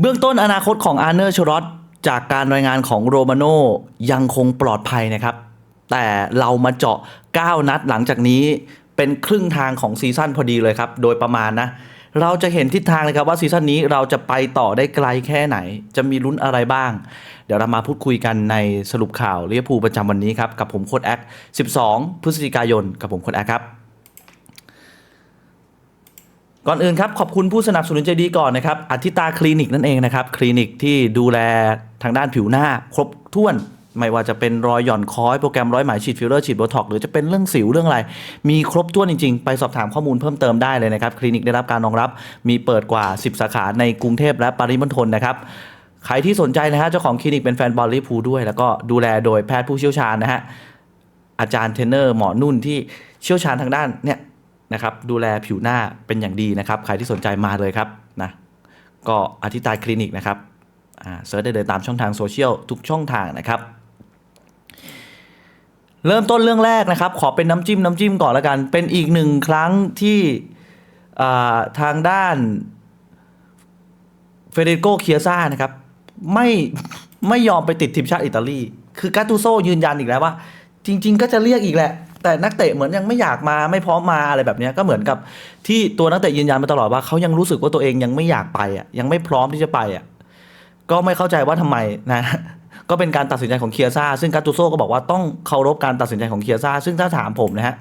เบื้องต้นอนาคตของอาร์เนอร์ชรอตจากการรายงานของโรมาโนยังคงปลอดภัยนะครับ แต่เรามาเจาะ 9 นัดหลังจากนี้เป็นครึ่งทางของซีซั่นพอดีเลยครับ โดยประมาณนะ เราจะเห็นทิศทางเลยครับว่าซีซั่นนี้เราจะไปต่อได้ไกลแค่ไหน จะมีลุ้นอะไรบ้าง เดี๋ยวเรามาพูดคุยกันในสรุปข่าวเรียพูประจำวันนี้ครับ กับผมโค้ดแอค 12 พฤศจิกายน กับผมโค้ดแอคครับ ก่อนอื่นครับ ขอบคุณผู้สนับสนุนใจดีก่อนนะครับอธิตาคลินิกนั่นเองนะครับ คลินิกที่ดูแลทางด้านผิวหน้า ครบถ้วนไม่ว่าจะเป็นรอยหย่อนคอยโปรแกรมร้อยไหมฉีดฟิลเลอร์ฉีดโบท็อกหรือจะเป็นเรื่องสิวเรื่องอะไร มีครบถ้วนจริงๆ ไปสอบถามข้อมูลเพิ่มเติมได้เลยนะครับ คลินิกได้รับการรองรับมีเปิดกว่า 10 สาขาในกรุงเทพและปริมณฑลนะครับใครที่สนใจนะฮะเจ้าของคลินิกเป็นแฟนบอลลิเวอร์พูด้วย แล้วก็ดูแลโดยแพทย์ผู้เชี่ยวชาญนะฮะอาจารย์เทรนเนอร์หมอนุ่นที่เชี่ยวชาญทางด้านเนี่ย นะครับดูแลผิวหน้าเป็นอย่างดีนะครับ ใครที่สนใจมาเลยครับนะก็อธิตายคลินิกนะครับเซิร์ชได้เลยตามช่องทางโซเชียลทุกช่องทางนะครับ เริ่มต้นเรื่องแรกนะครับ ขอเป็นน้ำจิ้มน้ำจิ้มก่อนล้วกัน เป็นอีกหนึ่งครั้งที่ทางด้านเฟเดรโกเคียซ่านะครับ ไม่ไม่ยอมไปติดทีมชาติอิตาลี คือ กาตูโซยืนยันอีกแล้วว่า จริง ๆ ก็จะเรียกอีกแหละ แต่นักเตะเหมือนยังไม่อยากมาไม่พร้อมมาอะไรแบบนี้ก็เหมือนกับที่ตัวนักเตะยืนยันมาตลอดว่าเขายังรู้สึกว่าตัวเองยังไม่อยากไปอะยังไม่พร้อมที่จะไปอะก็ไม่เข้าใจว่าทำไมนะก็เป็นการตัดสินใจของเคียซ่าซึ่งกาตูโซก็บอกว่าต้องเคารพการตัดสินใจของเคียซ่าซึ่งถ้าถามผมนะฮะ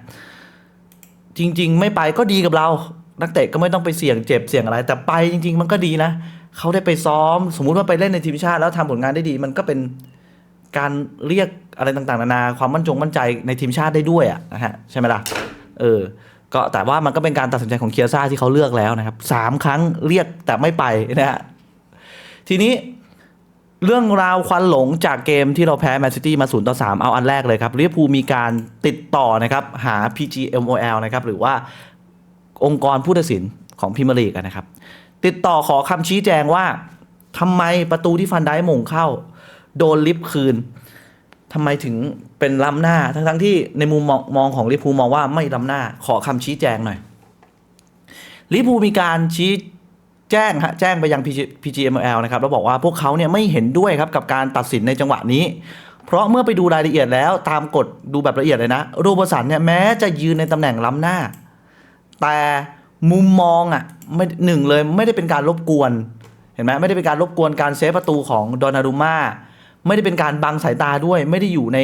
จริง ๆ ไม่ไปก็ดีกับเรา นักเตะก็ไม่ต้องไปเสี่ยงเจ็บเสี่ยงอะไร แต่ไปจริง ๆ มันก็ดีนะเขาได้ไปซ้อม สมมุติว่าไปเล่นในทีมชาติแล้วทำผลงานได้ดี มันก็เป็น การเรียกอะไรต่างๆนานาความมั่นจงมั่นใจในทีมชาติได้ด้วยอะนะฮะใช่ไหมล่ะเออก็แต่ว่ามันก็เป็นการตัดสินใจของเคียซ่าที่เขาเลือกแล้วนะครับสามครั้งเรียกแต่ไม่ไปนะฮะทีนี้เรื่องราวควันหลงจากเกมที่เราแพ้แมนซิตี้มา 0 ต่อ 3 เอาอันแรกเลยครับเวอร์พูมีการติดต่อนะครับ หา PGMOL นะครับ หรือว่าองค์กรผู้ตัดสินของพรีเมียร์ลีกนะครับ ติดต่อขอคำชี้แจงว่าทำไมประตูที่ฟันได้มงเข้า โดนลิฟต์คืนทำไมถึงเป็นล้ำหน้า ทั้งทั้งๆที่ในมุมมองของลิเวอร์พูมองว่าไม่ล้ำหน้า ขอคำชี้แจงหน่อยลิเวอร์พูมีการชี้แจ้งฮะแจ้งไปยัง pgml นะครับแล้วบอกว่าพวกเขาเนี่ยไม่เห็นด้วยครับกับการตัดสินในจังหวะนี้ เพราะเมื่อไปดูรายละเอียดแล้วตามกฎดูแบบละเอียดเลยนะโรเบอร์สันเนี่ยแม้จะยืนในตำแหน่งล้ำหน้า แต่มุมมองอะไม่หนึ่งเลยไม่ได้เป็นการรบกวน เห็นไหมไม่ได้เป็นการรบกวนการเซฟประตูของดอนนารุม่า ไม่ได้เป็นการบังสายตาด้วย ไม่ได้อยู่ใน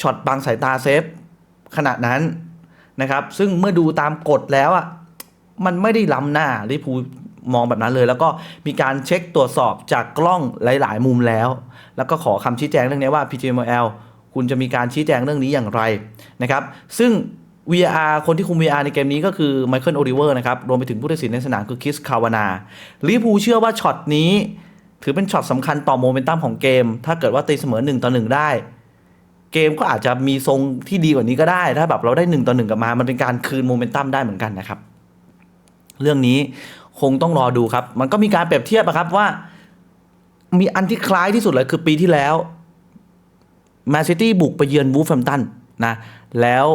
ช็อตบังสายตาเซฟขนาดนั้นนะครับ ซึ่งเมื่อดูตามกฎแล้วอะมันไม่ได้ล้ำหน้าลิพูมองแบบนั้นเลย แล้วก็มีการเช็คตรวจสอบจากกล้องหลาย ๆ มุมแล้ว แล้วก็ขอคำชี้แจงเรื่องนี้ว่า PGML คุณจะมีการชี้แจงเรื่องนี้อย่างไรนะครับ ซึ่ง VR คนที่คุม VR ในเกมนี้ก็คือไมเคิลโอลิเวอร์นะครับ รวมไปถึงผู้ตัดสินในสนามคือคิสคาวานาลิพูเชื่อว่าช็อตนี้ ถือเป็นช็อตสำคัญต่อโมเมนตัมของเกม ถ้าเกิดว่าตีเสมอ1ต่อ1ได้ เกมก็อาจจะมีทรงที่ดีกว่านี้ก็ได้ ถ้าแบบเราได้1ต่อ1กลับมา มันเป็นการคืนโมเมนตัมได้เหมือนกันนะครับ เรื่องนี้คงต้องรอดูครับ มันก็มีการเปรียบเทียบอะครับว่า มีอันที่คล้ายที่สุดเลยคือปีที่แล้วแมนซิตี้บุกไปเยือนวูฟแฮมตันนะแล้ว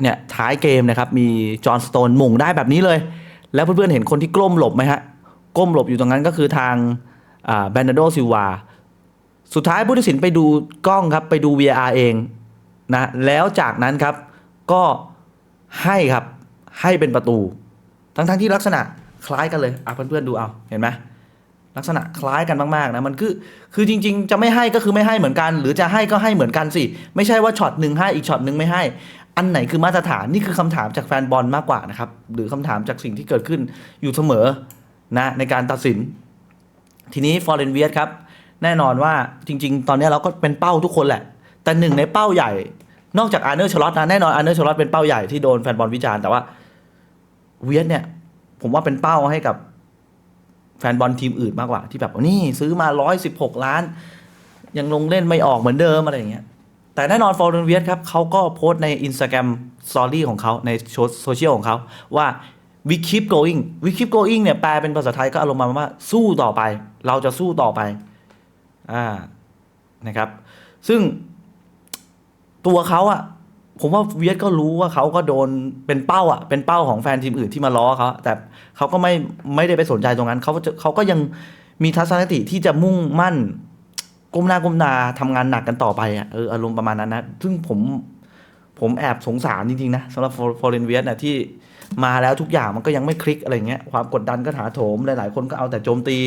เนี่ยท้ายเกมนะครับมีจอห์นสโตนหม่งได้แบบนี้เลย แล้วเพื่อนๆเห็นคนที่กล้มหลบไหมฮะ ก้มหลบอยู่ตรงนั้นก็คือทาง แบนนาโดซิลวาสุดท้ายผู้ตัดสินไปดูกล้องครับไปดู VR เองนะแล้วจากนั้นครับก็ให้ครับให้เป็นประตู ทั้งๆที่ลักษณะคล้ายกันเลยอะเพื่อนๆดูเอาเห็นไหมลักษณะคล้ายกันมากๆนะมันคือคือจริง ๆ จะไม่ให้ก็คือไม่ให้เหมือนกัน หรือจะให้ก็ให้เหมือนกันสิไม่ใช่ว่าช็อตหนึ่งให้อีกช็อตหนึ่งไม่ให้ อันไหนคือมาตรฐานนี่คือคำถามจากแฟนบอลมากกว่านะครับหรือคำถามจากสิ่งที่เกิดขึ้นอยู่เสมอนะในการตัดสิน ทีนี้ฟอร์เรนเวียสครับ แน่นอนว่าจริง ๆ ตอนนี้เราก็เป็นเป้าทุกคนแหละ แต่หนึ่งในเป้าใหญ่ นอกจากอาร์เนอร์ชลอตนะแน่นอนอาร์เนอร์ชลอตเป็นเป้าใหญ่ที่โดนแฟนบอลวิจารณ์แต่ว่าเวียสเนี่ย ผมว่าเป็นเป้าให้กับแฟนบอลทีมอื่นมากกว่า ที่แบบนี่ซื้อมาร้อยสิบหกล้าน ยังลงเล่นไม่ออกเหมือนเดิมอะไรอย่างเงี้ยแต่แน่นอนฟอร์เรนเวียสครับเขาก็โพสต์ใน Instagram Story ของเขาในโซเชียลของเขาว่า we keep going we keep going เนี่ยแปลเป็นภาษาไทยก็อารมณ์ประมาณว่าสู้ต่อไป เราจะสู้ต่อไปอ่านะครับ ซึ่งตัวเขาอะผมว่าเวียดก็รู้ว่าเขาก็โดนเป็นเป้าอะเป็นเป้าของแฟนทีมอื่นที่มาล้อเขาแต่เขาก็ไม่ไม่ได้ไปสนใจตรงนั้นเขาเขาก็ยังมีทัศนคติที่จะมุ่งมั่นก้มหน้าก้มตาทำงานหนักกันต่อไปอะเอออารมณ์ประมาณนั้นนะ ซึ่งผมผมแอบสงสารจริงๆนะสำหรับฟอร์เรนเวียสนะที่ มาแล้วทุกอย่างมันก็ยังไม่คลิกอะไรเงี้ยความกดดันก็ถาโถมหลายๆคนก็เอาแต่โจมตี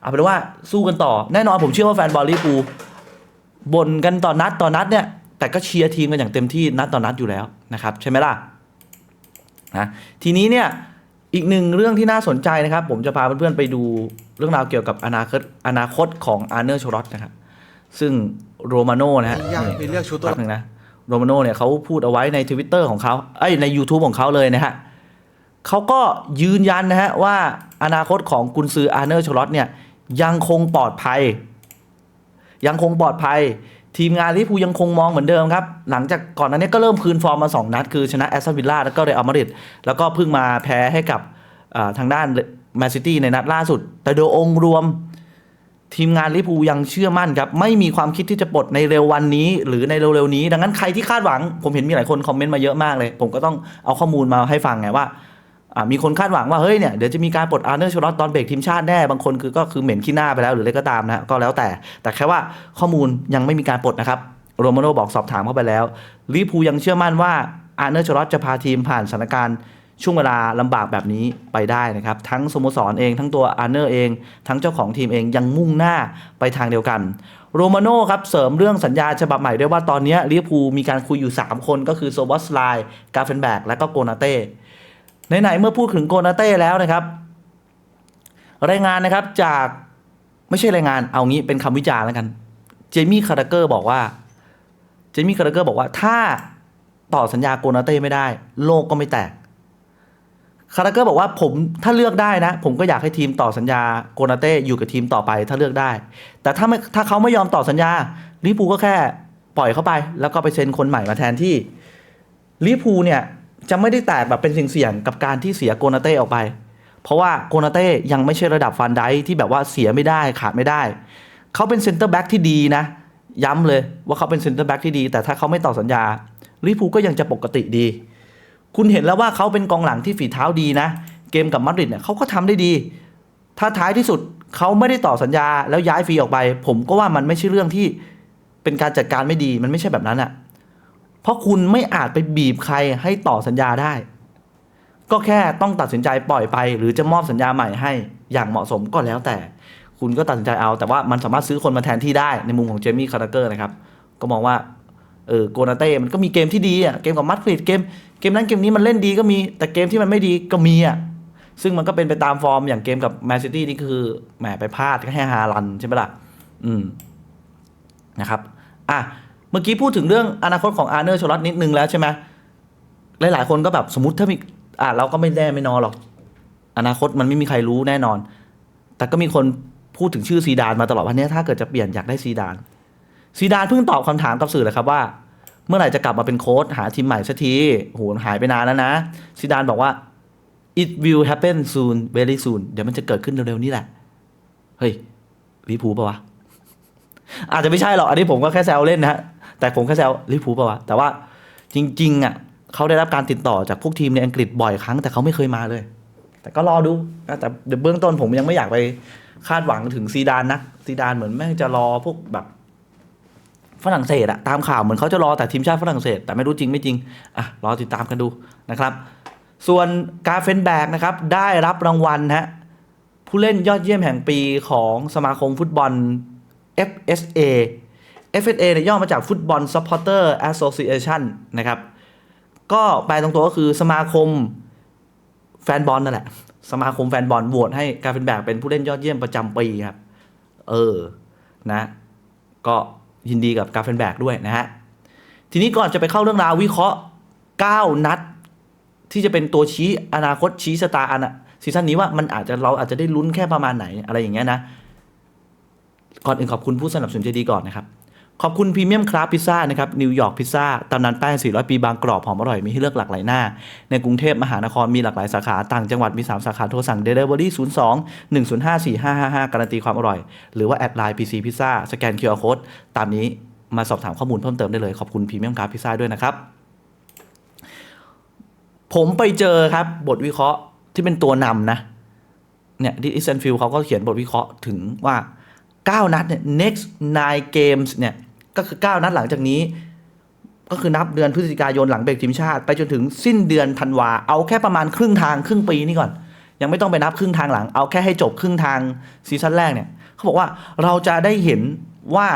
เอาเป็นว่าสู้กันต่อแน่นอนผมเชื่อว่าแฟนบอลลิเวอร์พูลบ่นกันต่อนัดต่อนัดเนี่ยแต่ก็เชียร์ทีมกันอย่างเต็มที่นัดต่อนัดอยู่แล้วนะครับใช่ไหมล่ะนะทีนี้เนี่ยอีกหนึ่งเรื่องที่น่าสนใจนะครับ ผมจะพาเพื่อนๆไปดูเรื่องราวเกี่ยวกับอนาคตอนาคตของอาร์เนอร์ชรอตนะครับซึ่งโรมาโน่นะฮะยากไปเลือกชุดตัวแป๊บนึงนะโรมาโน่เนี่ยเขาพูดเอาไว้ในทวิตเตอร์ของเขาไอ้ยใน YouTube ของเขาเลยนะฮะ เขาก็ยืนยันนะฮะว่าอนาคตของกุนซืออาร์เนอร์ชลอตเนี่ยยังคงปลอดภัย ยังคงปลอดภัย ทีมงานลิเวอร์พูลยังคงมองเหมือนเดิมครับ หลังจากก่อนนั้นนี้ก็เริ่มคืนฟอร์มมา 2 นัด คือชนะแอสตันวิลล่าแล้วก็เรอัลมาดริดแล้วก็เพิ่งมาแพ้ให้กับทางด้านแมนซิตี้ในนัดล่าสุด แต่โดยองค์รวม ทีมงานลิเวอร์พูลยังเชื่อมั่นครับ ไม่มีความคิดที่จะปลดในเร็ววันนี้ หรือในเร็วๆนี้ ดังนั้นใครที่คาดหวัง ผมเห็นมีหลายคนคอมเมนต์มาเยอะมากเลย ผมก็ต้องเอาข้อมูลมาให้ฟังไงว่า มีคนคาดหวังว่าเฮ้ยเนี่ยเดี๋ยวจะมีการปลดอาร์เนอร์ชลอตตอนเบรกทีมชาติแน่ บางคนคือก็คือเหม็นขี้หน้าไปแล้วหรืออะไรก็ตามนะก็แล้วแต่ แต่แค่ว่าข้อมูลยังไม่มีการปลดนะครับโรมาโนบอกสอบถามเข้าไปแล้วลิพูยังเชื่อมั่นว่าอาร์เนอร์ชลอตจะพาทีมผ่านสถานการณ์ช่วงเวลาลำบากแบบนี้ไปได้นะครับ ทั้งสโมสรเองทั้งตัวอาร์เนอร์เอง ทั้งเจ้าของทีมเองยังมุ่งหน้าไปทางเดียวกัน โรมาโน่ครับเสริมเรื่องสัญญาฉบับใหม่ด้วยว่าตอนนี้ลิเวอร์พูลมีการคุยอยู่ 3 คนก็คือโซบอสไลน์กาเฟนแบกและก็โกนาเต้ ไหนๆเมื่อพูดถึงโกนาเต้แล้วนะครับ รายงานนะครับจากไม่ใช่รายงานเอางี้เป็นคำวิจารณ์แล้วกัน เจมี่คาร์เกอร์บอกว่า เจมี่คาร์เกอร์บอกว่าถ้าต่อสัญญาโกนาเต้ไม่ได้ โลกก็ไม่แตกคาราเกอร์บอกว่าผมถ้าเลือกได้นะ ผมก็อยากให้ทีมต่อสัญญาโกนาเต้อยู่กับทีมต่อไปถ้าเลือกได้ แต่ถ้าไม่ถ้าเขาไม่ยอมต่อสัญญาลิเวอร์พูก็แค่ปล่อยเข้าไป แล้วก็ไปเซ็นคนใหม่มาแทนที่ลิเวอร์พูเนี่ย จะไม่ได้แตกแบบเป็นสิ่งเสี่ยงกับการที่เสียโกนาเต้ออกไป เพราะว่าโกนาเต้ยังไม่ใช่ระดับฟันไดที่แบบว่าเสียไม่ได้ขาดไม่ได้ เขาเป็นเซนเตอร์แบ็กที่ดีนะ ย้ำเลยว่าเขาเป็นเซนเตอร์แบ็กที่ดี แต่ถ้าเขาไม่ต่อสัญญาลิพูก็ยังจะปกติดี คุณเห็นแล้วว่าเขาเป็นกองหลังที่ฝีเท้าดีนะ เกมกับมาดริดเนี่ยเขาก็ทำได้ดี ถ้าท้ายที่สุดเขาไม่ได้ต่อสัญญาแล้วย้ายฟรีออกไป ผมก็ว่ามันไม่ใช่เรื่องที่เป็นการจัดการไม่ดีมันไม่ใช่แบบนั้นอะ่ะ เพราะคุณไม่อาจไปบีบใครให้ต่อสัญญาได้ ก็แค่ต้องตัดสินใจปล่อยไป หรือจะมอบสัญญาใหม่ให้อย่างเหมาะสมก็แล้วแต่ คุณก็ตัดสินใจเอา แต่ว่ามันสามารถซื้อคนมาแทนที่ได้ในมุมของเจมี่คาร์เกอร์นะครับก็มองว่าเออโกนาเต้มันก็มีเกมที่ดีอะเกมกับมัดฟริดเกมเกมนั้นเกมนี้มันเล่นดีก็มีแต่เกมที่มันไม่ดีก็มีอะซึ่งมันก็เป็นไปตามฟอร์มอย่างเกมกับแมนซิตี้นี่คือแหมไปพลาดก็แค่ฮาลันใช่ไหมล่ะอืมนะครับอะ เมื่อกี้พูดถึงเรื่องอนาคตของอาร์เนอร์ชลอตนิดนึงแล้วใช่ไหมหลาย ๆ คนก็แบบสมมติถ้ามีอะเราก็ไม่แน่ไม่นอนหรอก อนาคตมันไม่มีใครรู้แน่นอน แต่ก็มีคนพูดถึงชื่อซีดานมาตลอดวันนี้ถ้าเกิดจะเปลี่ยนอยากได้ซีดานซีดานเพิ่งตอบคำถามกับสื่อเลยครับว่า เมื่อไหร่จะกลับมาเป็นโค้ชหาทีมใหม่สักทีโหหายไปนานแล้วนะซีดานบอกว่า it will happen soon very soon เดี๋ยวมันจะเกิดขึ้นเร็วๆนี่แหละ เฮ้ยลิพูปะวะ อาจจะไม่ใช่หรอก อันนี้ผมก็แค่แซวเล่นนะฮะ แต่ผมแค่แซวลิพูลปะวะแต่ว่าจริง ๆ อะเขาได้รับการติดต่อจากพวกทีมในอังกฤษบ่อยครั้งแต่เขาไม่เคยมาเลย แต่ก็รอดูนะแต่เดี๋ยวเบื้องต้นผมยังไม่อยากไปคาดหวังถึงซีดานนะซีดานเหมือนแม่งจะรอพวกแบบฝรั่งเศสอะตามข่าวเหมือนเขาจะรอแต่ทีมชาติฝรั่งเศส แต่ไม่รู้จริงไม่จริงอะรอติดตามกันดูนะครับ ส่วนกาเฟนแบกนะครับได้รับรางวัลฮะผู้เล่นยอดเยี่ยมแห่งปีของสมาคมฟุตบอล FSA FSA เนี่ยย่อมาจาก Football Supporter Association นะครับ ก็แปลตรงตัวก็คือสมาคมแฟนบอลนั่นแหละ สมาคมแฟนบอลโหวตให้กาเฟนแบกเป็นผู้เล่นยอดเยี่ยมประจำปีครับ เออ นะ ก็ยินดีกับกาเฟนแบกด้วยนะฮะ ทีนี้ก่อนจะไปเข้าเรื่องราววิเคราะห์ 9 นัด ที่จะเป็นตัวชี้อนาคตชี้ชะตาอันอะซีซั่นนี้ว่ามันอาจจะเราอาจจะได้ลุ้นแค่ประมาณไหนอะไรอย่างเงี้ยนะ ก่อนอื่นขอบคุณผู้สนับสนุนใจดีก่อนนะครับ ขอบคุณพรีเมียมคราฟพิซซ่านะครับนิวยอร์กพิซซ่าตำนานแป้ง 400 ปีบางกรอบหอมอร่อย มีให้เลือกหลากหลายหน้า ในกรุงเทพมหานครมีหลากหลายสาขา ต่างจังหวัดมี 3 สาขาโทรสั่ง Delivery 02 105 4555 การันตีความอร่อย หรือว่าแอดไลน์ PC Pizza สแกน QR Code ตามนี้มาสอบถามข้อมูลเพิ่มเติมได้เลยขอบคุณพรีเมียมคราฟพิซซ่าด้วยนะครับผมไปเจอครับบทวิเคราะห์ที่เป็นตัวนำนะเนี่ยดิสเซนฟิลเขาก็เขียนบทวิเคราะห์ถึงว่า 9 นัดเนี่ย next nine games เนี่ยก็คือ 9 นัดหลังจากนี้ ก็คือนับเดือนพฤศจิกายนหลังเบรกทีมชาติ ไปจนถึงสิ้นเดือนธันวา เอาแค่ประมาณครึ่งทางครึ่งปีนี่ก่อน ยังไม่ต้องไปนับครึ่งทางหลัง เอาแค่ให้จบครึ่งทางซีซั่นแรกเนี่ยเขาบอกว่าเราจะได้เห็นว่า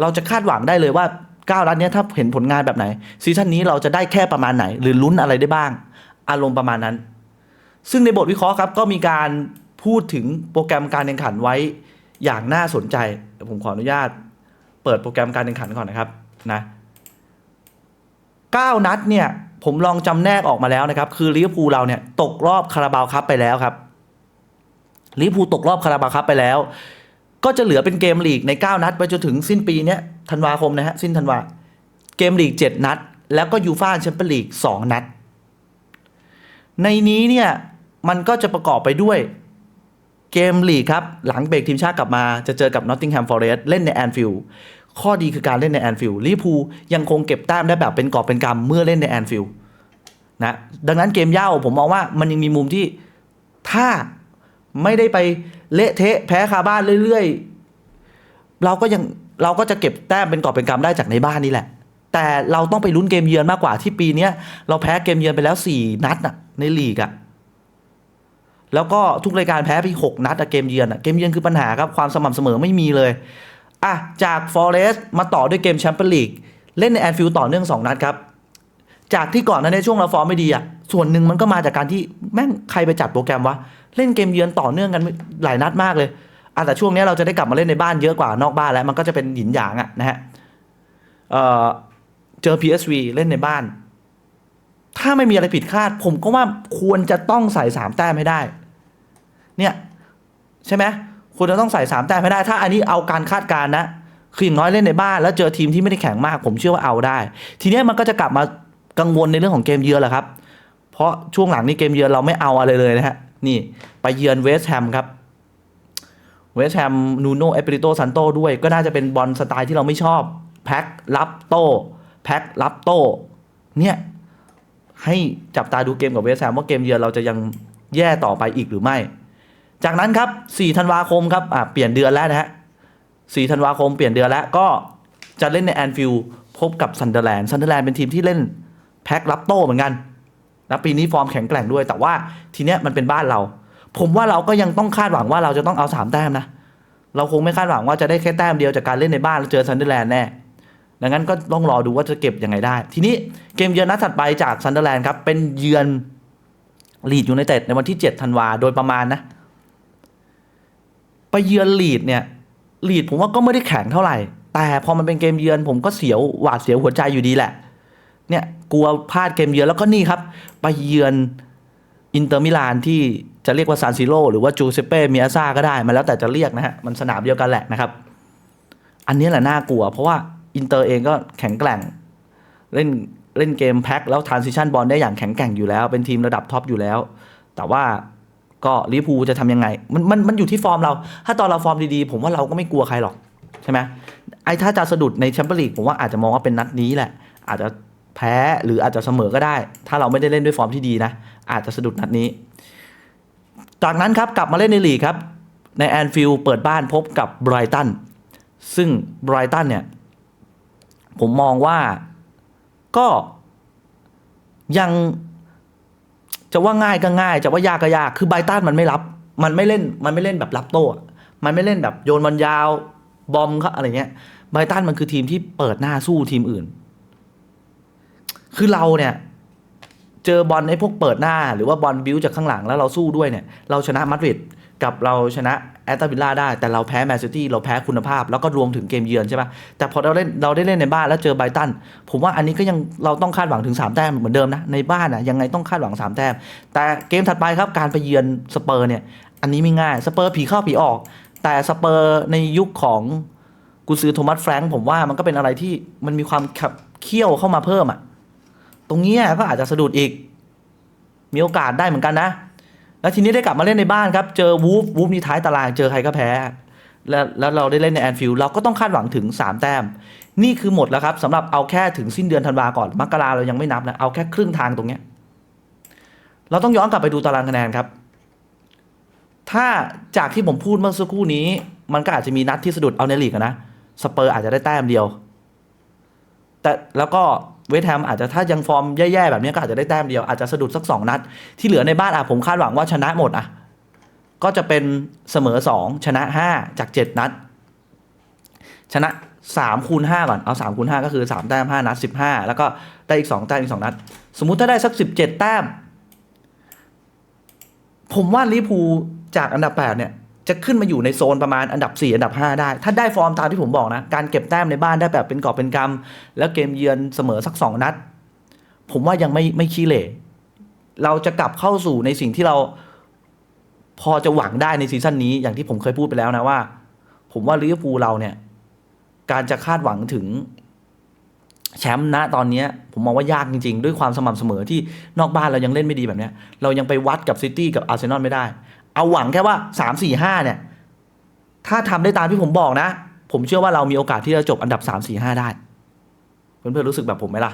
เราจะคาดหวังได้เลยว่าเก้านัดเนี้ยถ้าเห็นผลงานแบบไหนซีซั่นนี้เราจะได้แค่ประมาณไหน หรือลุ้นอะไรได้บ้าง อารมณ์ประมาณนั้น ซึ่งในบทวิเคราะห์ครับก็มีการพูดถึงโปรแกรมการแข่งขันไว้ อย่างน่าสนใจ ผมขออนุญาตเปิดโปรแกรมการแข่งขันก่อนนะครับนะ9นัดเนี่ยผมลองจำแนกออกมาแล้วนะครับ คือลิเวอร์พูลเราเนี่ยตกรอบคาราบาวคัพไปแล้วครับลิเวอร์พูลตกรอบคาราบาวคัพไปแล้ว ก็จะเหลือเป็นเกมลีกใน 9 นัด ไปจนถึงสิ้นปีเนี้ยธันวาคมนะฮะสิ้นธันวาเกมลีก 7 นัด แล้วก็ยูฟ่าแชมเปี้ยนลีก 2 นัด ในนี้เนี่ยมันก็จะประกอบไปด้วย เกมลีกครับ หลังเบรกทีมชาติกลับมาจะเจอกับนอตติงแฮมฟอร์เรสต์เล่นในแอนฟิลด์ข้อดีคือการเล่นในแอนฟิลด์ลิพูยังคงเก็บแต้มได้แบบเป็นกอบเป็นกำเมื่อเล่นในแอนฟิลด์นะดังนั้นเกมเย่าผมมองว่ามันยังมีมุมที่ถ้าไม่ได้ไปเละเทะแพ้คาบ้านเรื่อยๆ เราก็ยังเราก็จะเก็บแต้มเป็นกอบเป็นกำได้จากในบ้านนี่แหละ แต่เราต้องไปลุ้นเกมเยือนมากกว่าที่ปีนี้เราแพ้เกมเยือนไปแล้ว 4 นัดอะในลีกอะ แล้วก็ทุกรายการแพ้ไป6นัดอะเกมเยือนอะเกมเยือนคือปัญหาครับความสม่ำเสมอไม่มีเลยอะจากฟอเรสต์มาต่อด้วยเกมแชมเปี้ยนลีกเล่นในแอนฟิลด์ต่อเนื่อง2นัดครับจากที่ก่อนนั้นในช่วงเราฟอร์มไม่ดีอะส่วนหนึ่งมันก็มาจากการที่แม่งใครไปจัดโปรแกรมวะเล่นเกมเยือนต่อเนื่องกันหลายนัดมากเลยอะแต่ช่วงนี้เราจะได้กลับมาเล่นในบ้านเยอะกว่านอกบ้านแล้วมันก็จะเป็นหยินหยางอะนะฮะเอ่อเจอ PSV เล่นในบ้าน ถ้าไม่มีอะไรผิดคาด ผมก็ว่าควรจะต้องใส่สามแต้มให้ได้ เนี่ยใช่ไหมควรจะต้องใส่สามแต้มให้ได้ ถ้าอันนี้เอาการคาดการณ์นะ คืออย่างน้อยเล่นในบ้าน แล้วเจอทีมที่ไม่ได้แข็งมาก ผมเชื่อว่าเอาได้ ทีนี้มันก็จะกลับมากังวลในเรื่องของเกมเยือนแหละครับ เพราะช่วงหลังนี่เกมเยือนเราไม่เอาอะไรเลยนะฮะ นี่ไปเยือนเวสต์แฮมครับ เวสต์แฮมนูโน่เอปริโตซันโตด้วย ก็น่าจะเป็นบอลสไตล์ที่เราไม่ชอบ แพ็ครับโต้แพ็ครับโต้เนี่ยให้จับตาดูเกมกับเวสต์แฮมว่าเกมเยือนเราจะยังแย่ต่อไปอีกหรือไม่ จากนั้นครับ4ธันวาคมครับอะเปลี่ยนเดือนแล้วนะฮะ4ธันวาคมเปลี่ยนเดือนแล้วก็จะเล่นในแอนฟิลด์พบกับซันเดอร์แลนด์ซันเดอร์แลนด์เป็นทีมที่เล่นแพ็ครับโต้เหมือนกันแล้วปีนี้ฟอร์มแข็งแกร่งด้วย แต่ว่าทีเนี้ยมันเป็นบ้านเรา ผมว่าเราก็ยังต้องคาดหวังว่าเราจะต้องเอาสามแต้มนะเราคงไม่คาดหวังว่าจะได้แค่แต้มเดียวจากการเล่นในบ้านแล้วเจอซันเดอร์แลนด์แน่ดังนั้นก็ต้องรอดูว่าจะเก็บยังไงได้ ทีนี้เกมเยือนนัดถัดไปจากซันเดอร์แลนด์ครับเป็นเยือนลีดยูไนเต็ดในวันที่7ธันวาโดยประมาณนะ ไปเยือนลีดเนี่ยลีดผมว่าก็ไม่ได้แข็งเท่าไหร่ แต่พอมันเป็นเกมเยือนผมก็เสียวหวาดเสียวหัวใจอยู่ดีแหละ เนี่ยกลัวพลาดเกมเยือนแล้วก็นี่ครับ ไปเยือนอินเตอร์มิลานที่จะเรียกว่าซานซิโรหรือว่าจูเซเป้เมียซ่าก็ได้มันแล้วแต่จะเรียกนะฮะมันสนามเดียวกันแหละนะครับ อันนี้แหละน่ากลัว เพราะว่าอินเตอร์เองก็แข็งแกร่ง เล่นเล่นเกมแพ็คแล้วทรานซิชันบอลได้อย่างแข็งแกร่งอยู่แล้ว เป็นทีมระดับท็อปอยู่แล้ว แต่ว่า ก็ลิเวอร์พูลจะทำยังไง มันมันมันอยู่ที่ฟอร์มเรา ถ้าตอนเราฟอร์มดีๆ ผมว่าเราก็ไม่กลัวใครหรอก ใช่ไหมไอ้ถ้าจะสะดุดในแชมเปี้ยนลีกผมว่าอาจจะมองว่าเป็นนัดนี้แหละ อาจจะแพ้หรืออาจจะเสมอก็ได้ ถ้าเราไม่ได้เล่นด้วยฟอร์มที่ดีนะ อาจจะสะดุดนัดนี้ จากนั้นครับกลับมาเล่นในลีกครับ ในแอนฟิลด์เปิดบ้านพบกับไบรตันซึ่งไบรตันเนี่ยผมมองว่าก็ยัง จะว่าง่ายก็ง่าย จะว่ายากก็ยาก คือไบตันมันไม่รับ มันไม่เล่น มันไม่เล่นแบบรับโต้มันไม่เล่นแบบโยนบอลยาวบอมเขาอะไรเงี้ย ไบตันมันคือทีมที่เปิดหน้าสู้ทีมอื่น คือเราเนี่ย เจอบอลไอ้พวกเปิดหน้า หรือว่าบอลบิวจากข้างหลังแล้วเราสู้ด้วยเนี่ย เราชนะมาดริดกับเราชนะ แอตตาวิลล่าได้แต่เราแพ้แมนซิตี้เราแพ้คุณภาพ แล้วก็รวมถึงเกมเยือนใช่ปะแต่พอเราเล่นเราได้เล่นในบ้านแล้วเจอไบตัน ผมว่าอันนี้ก็ยังเราต้องคาดหวังถึง 3 แต้มเหมือนเดิมนะ ในบ้านอะยังไงต้องคาดหวัง 3 แต้ม แต่เกมถัดไปครับการไปเยือนสเปอร์เนี่ยอันนี้ไม่ง่ายสเปอร์ผีเข้าผีออก แต่สเปอร์ในยุคของกุซือโทมัสแฟรงค์ผมว่ามันก็เป็นอะไรที่มันมีความขับเคี่ยวเข้ามาเพิ่มอะตรงนี้ก็อาจจะสะดุดอีก มีโอกาสได้เหมือนกันนะ แล้วทีนี้ได้กลับมาเล่นในบ้านครับ เจอวูฟวูฟนี่ท้ายตารางเจอใครก็แพ้ แล้วแล้วเราได้เล่นในแอนฟิลด์เราก็ต้องคาดหวังถึง 3 แต้ม นี่คือหมดแล้วครับสำหรับเอาแค่ถึงสิ้นเดือนธันวาก่อนมกราเรายังไม่นับนะเอาแค่ครึ่งทางตรงเนี้ยเราต้องย้อนกลับไปดูตารางคะแนนครับ ถ้าจากที่ผมพูดเมื่อสักครู่นี้ มันก็อาจจะมีนัดที่สะดุดเอาในลีกนะสเปอร์อาจจะได้แต้มเดียว แต่แล้วก็ เวสแฮมอาจจะถ้ายังฟอร์มแย่ๆแบบนี้ก็อาจจะได้แต้มเดียวอาจจะสะดุดสักสองนัด ที่เหลือในบ้านอะผมคาดหวังว่าชนะหมดอะก็จะเป็นเสมอสองชนะห้าจากเจ็ดนัด ชนะสามคูณห้าก่อนเอาสามคูณห้าก็คือสามแต้มห้านัดสิบห้าแล้วก็ได้อีกสองแต้มอีกสองนัด สมมุติถ้าได้สักสิบเจ็ดแต้ม ผมว่าลิพูจากอันดับแปดเนี่ย จะขึ้นมาอยู่ในโซนประมาณอันดับ 4 อันดับ 5 ได้ ถ้าได้ฟอร์มตามที่ผมบอกนะ การเก็บแต้มในบ้านได้แบบเป็นกอบเป็นกำแล้วเกมเยือนเสมอสัก 2 นัด ผมว่ายังไม่ไม่ขี้เหร่เราจะกลับเข้าสู่ในสิ่งที่เราพอจะหวังได้ในซีซั่นนี้อย่างที่ผมเคยพูดไปแล้วนะว่า ผมว่าลิเวอร์พูลเราเนี่ย การจะคาดหวังถึงแชมป์นะตอนนี้ผมมองว่ายากจริง ๆ ด้วยความสม่ำเสมอที่นอกบ้านเรายังเล่นไม่ดีแบบนี้เรายังไปวัดกับซิตี้กับอาร์เซนอลไม่ได้ เอาหวังแค่ว่าสามสี่ห้าเนี่ย ถ้าทำได้ตามที่ผมบอกนะ ผมเชื่อว่าเรามีโอกาสที่จะจบอันดับสามสี่ห้าได้ เพื่อนๆรู้สึกแบบผมไหมล่ะ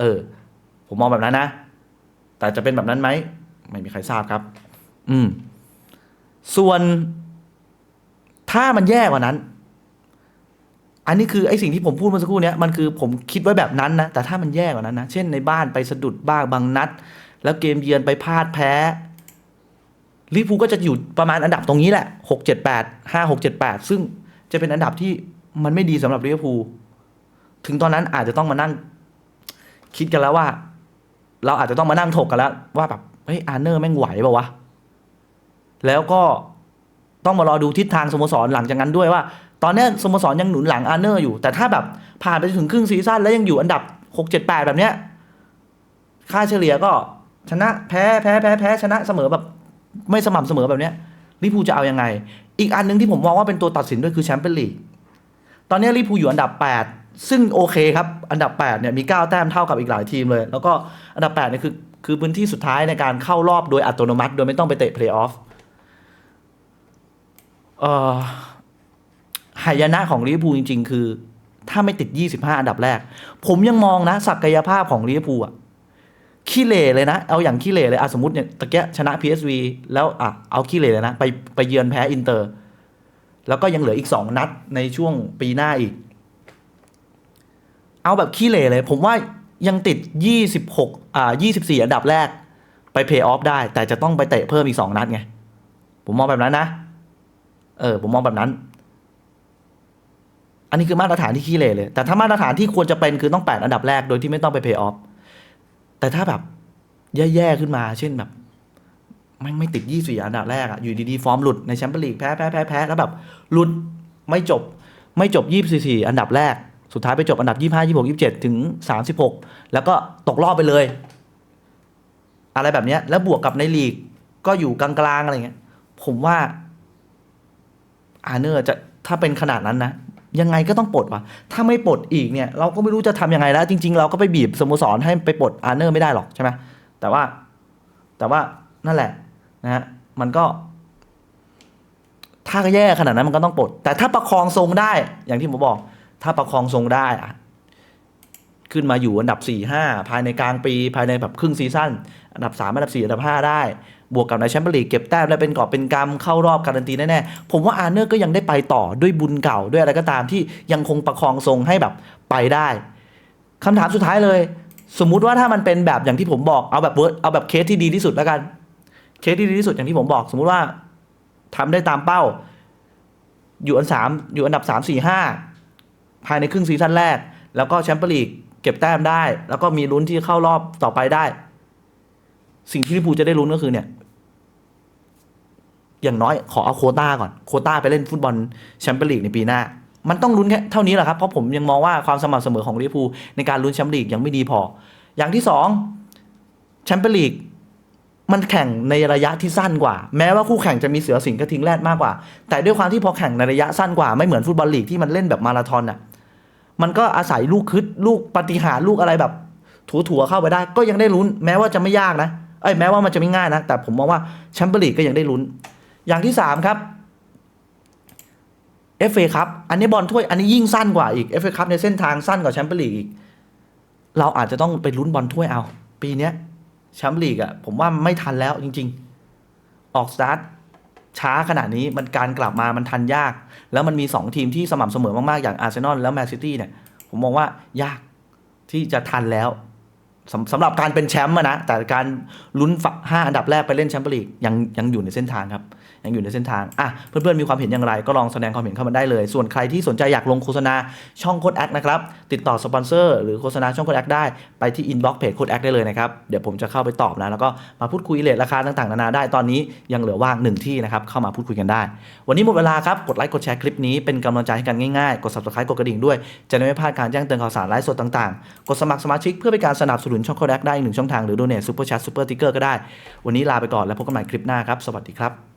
เออ ผมมองแบบนั้นนะ แต่จะเป็นแบบนั้นไหม ไม่มีใครทราบครับ อืม ส่วนถ้ามันแย่กว่านั้น อันนี้คือไอ้สิ่งที่ผมพูดเมื่อสักครู่นี้มันคือผมคิดไว้แบบนั้นนะ แต่ถ้ามันแย่กว่านั้นนะ เช่นในบ้านไปสะดุดบ้างบางนัด แล้วเกมเยือนไปพลาดแพ้ ลิเวอร์พูลก็จะอยู่ประมาณอันดับตรงนี้แหละหกเจ็ดแปดห้าหกเจ็ดแปดซึ่งจะเป็นอันดับที่มันไม่ดีสำหรับลิเวอร์พูลถึงตอนนั้นอาจจะต้องมานั่ง คิดกันแล้วว่า เราอาจจะต้องมานั่งถกกันแล้ว ว่าแบบเฮ้ยอาร์เนอร์แม่งไหวป่าวะ แล้วก็ต้องมารอดูทิศทางสโมสรหลังจากนั้นด้วยว่า ตอนนี้สโมสรยังหนุนหลังอาร์เนอร์อยู่ แต่ถ้าแบบผ่านไปถึงครึ่งซีซั่นแล้วยังอยู่อันดับหกเจ็ดแปดแบบเนี้ยค่าเฉลี่ยก็ชนะแพ้แพ้แพ้แพ้ชนะเสมอแบบ ไม่สม่ำเสมอแบบเนี้ยลิเวอร์พูจะเอายังไง อีกอันหนึงที่ผมมองว่าเป็นตัวตัดสินด้วยคือแชมเปี้ยนลีกตอนนี้ลิเวอร์พูอยู่อันดับ 8 ซึ่งโอเคครับ อันดับ8เนี่ยมี 9 แต้มเท่ากับอีกหลายทีมเลย แล้วก็อันดับ8เนี่ยคือคือพื้นที่สุดท้ายในการเข้ารอบโดยอัตโนมัติ โดยไม่ต้องไปเตะเพลย์ออฟหายนะของลิเวอร์พูลจริง ๆ คือ ถ้าไม่ติด 25 อันดับแรก ผมยังมองนะศักยภาพของลิเวอร์พูลอะ ขี้เหร่เลยนะ เอาอย่างขี้เหร่เลยอะสมมติเนี่ยตะเกียชนะ PSV แล้วอะเอาขี้เหร่เลยนะ ไปไปเยือนแพ้อินเตอร์ แล้วก็ยังเหลืออีกสองนัดในช่วงปีหน้าอีก เอาแบบขี้เหร่เลย ผมว่ายังติด 26อ่า24 อันดับแรกไปเพย์ออฟได้ แต่จะต้องไปเตะเพิ่มอีกสองนัดไง ผมมองแบบนั้นนะ เออ ผมมองแบบนั้น อันนี้คือมาตรฐานที่ขี้เหร่เลย แต่ถ้ามาตรฐานที่ควรจะเป็นคือต้อง 8 อันดับแรกโดยที่ไม่ต้องไปเพย์ออฟ แต่ถ้าแบบแย่ๆขึ้นมา เช่นแบบแม่ไม่ติดยี่สี่อันดับแรกอะอยู่ดีๆ ฟอร์มหลุดในแชมเปี้ยนลีกแพ้แพ้แพ้แพ้แล้วแบบหลุดไม่จบไม่จบยี่สี่อันดับแรก สุดท้ายไปจบอันดับยี่ห้ายี่หกยี่เจ็ดถึงสามสิบหกแล้วก็ตกรอบไปเลย อะไรแบบเนี้ยแล้วบวกกับในลีกก็อยู่กลางๆอะไรเงี้ย ผมว่าอาเนอร์จะถ้าเป็นขนาดนั้นนะ ยังไงก็ต้องปลดว่ะ ถ้าไม่ปลดอีกเนี่ย เราก็ไม่รู้จะทำยังไงแล้ว จริง ๆ เราก็ไปบีบสโมสรให้ไปปลดอาร์เนอร์ไม่ได้หรอกใช่ไหมแต่ว่า แต่ว่านั่นแหละนะฮะมันก็ ถ้าแย่ขนาดนั้นมันก็ต้องปลด แต่ถ้าประคองทรงได้ อย่างที่ผมบอก ถ้าประคองทรงได้อะขึ้นมาอยู่อันดับ4ี่ห้าภายในกลางปีภายในแบบครึ่งซีซั่นอันดับ3อันดับ4อันดับ5ได้บวกกับในแชมเปี้ยนลีกเก็บแต้มได้เป็นกอบเป็นกำเข้ารอบการันตีแน่ๆ ผมว่าอาร์เนอร์ก็ยังได้ไปต่อด้วยบุญเก่าด้วยอะไรก็ตามที่ยังคงประคองทรงให้แบบไปได้คำถามสุดท้ายเลย สมมุติว่าถ้ามันเป็นแบบอย่างที่ผมบอกเอาแบบเวิร์ดเอาแบบเคสที่ดีที่สุดแล้วกัน เคสที่ดีที่สุดอย่างที่ผมบอก สมมุติว่าทำได้ตามเป้า อยู่อันสามอยู่อันดับสามสี่ห้าภายในครึ่งซีซั่นแรก แล้วก็แชมเปี้ยนลีกเก็บแต้มได้ แล้วก็มีลุ้นที่เข้ารอบต่อไปได้ สิ่งที่ลิเวอร์พูลจะได้ลุ้นก็คือเนี่ย อย่างน้อยขอเอาโคต้าก่อน โคต้าไปเล่นฟุตบอลแชมเปี้ยนลีกในปีหน้า มันต้องลุ้นแค่เท่านี้แหละครับ เพราะผมยังมองว่าความสม่ำเสมอของลิเวอร์พูลในการลุ้นแชมเปี้ยนลีกยังไม่ดีพอ อย่างที่สองแชมเปี้ยนลีกมันแข่งในระยะที่สั้นกว่า แม้ว่าคู่แข่งจะมีเสือสิงห์กระทิงแรดมากกว่า แต่ด้วยความที่พอแข่งในระยะสั้นกว่าไม่เหมือนฟุตบอลลีกที่มันเล่นแบบมาราธอนอะมันก็อาศัยลูกคึดลูกปฏิหารลูกอะไรแบบถัวๆเข้าไปได้ ก็ยังได้ลุ้นแม้ว่าจะไม่ยากนะ เอ้ยแม้ว่ามันจะไม่ง่ายนะ แต่ผมมองว่าแชมเปี้ยนลีกก็ยังได้ลุ้น อย่างที่สามครับ FA ครับ อันนี้บอลถ้วย อันนี้ยิ่งสั้นกว่าอีก FA ครับในเส้นทางสั้นกว่าแชมเปี้ยนลีกอีก เราอาจจะต้องไปลุ้นบอลถ้วยเอา ปีเนี้ยแชมเปี้ยนลีกอะผมว่าไม่ทันแล้วจริง ๆ ออกสตาร์ทช้าขนาดนี้มันการกลับมามันทันยาก แล้วมันมี 2 ทีมที่สม่ำเสมอมาก ๆ อย่างอาร์เซนอลแล้วแมนซิตี้เนี่ย ผมมองว่ายากที่จะทันแล้ว สำสำหรับการเป็นแชมป์อะนะ แต่การลุ้นฝักห้าอันดับแรกไปเล่นแชมเปี้ยนลีกยังยังอยู่ในเส้นทางครับ ยังอยู่ในเส้นทางอะเพื่อนๆมีความเห็นอย่างไรก็ลองแสดงความเห็นเข้ามาได้เลย ส่วนใครที่สนใจอยากลงโฆษณาช่องโคดแอคนะครับติดต่อสปอนเซอร์หรือโฆษณาช่องโคดแอคได้ไปที่อินบ็อกซ์เพจโคดแอคได้เลยนะครับเดี๋ยวผมจะเข้าไปตอบนะแล้วก็มาพูดคุยเลทราคาต่างๆนานาได้ตอนนี้ยังเหลือว่างหนึ่งที่นะครับเข้ามาพูดคุยกันได้ วันนี้หมดเวลาครับกดไลค์กดแชร์คลิปนี้เป็นกำลังใจให้กันง่ายๆกด subscribe กดกระดิ่งด้วยจะได้ไม่พลาดการแจ้งเตือนข่าวสารไลฟ์สดต่างๆ กดสมัครสมาชิกเพื่อเป็นการสนับสนุนช่องโคดแอคได้อีกหนึ่งช่องทางหรือ donate super chat super ticker ก็ได้ วันนี้ลาไปก่อนแล้วพบกันใหม่คลิปหน้าครับสวัสดีครับ